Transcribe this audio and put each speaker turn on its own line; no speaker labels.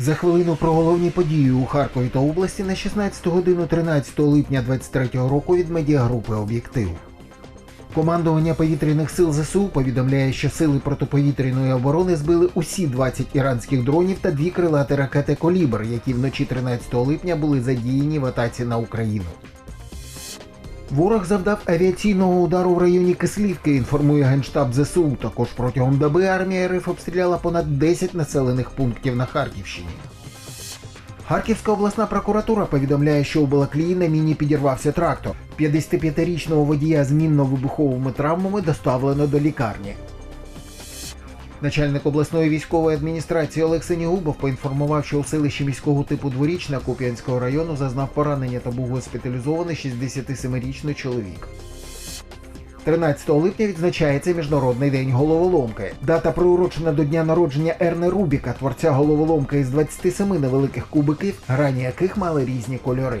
За хвилину про головні події у Харкові та області на 16 годину 13 липня 2023 року від медіагрупи Об'єктив. Командування повітряних сил ЗСУ повідомляє, що сили протиповітряної оборони збили усі 20 іранських дронів та дві крилати ракети Колібр, які вночі 13 липня були задіяні в атаці на Україну. Ворог завдав авіаційного удару в районі Кислівки, інформує Генштаб ЗСУ. Також протягом доби армія РФ обстріляла понад 10 населених пунктів на Харківщині. Харківська обласна прокуратура повідомляє, що у Балаклії на міні підірвався трактор. 55-річного водія з мінно-вибуховими травмами доставлено до лікарні. Начальник обласної військової адміністрації Олег Сенігубов поінформував, що у селищі міського типу Дворічна Куп'янського району зазнав поранення та був госпіталізований 67-річний чоловік. 13 липня відзначається Міжнародний день головоломки. Дата приурочена до дня народження Ерне Рубіка, творця головоломки із 27 невеликих кубиків, грані яких мали різні кольори.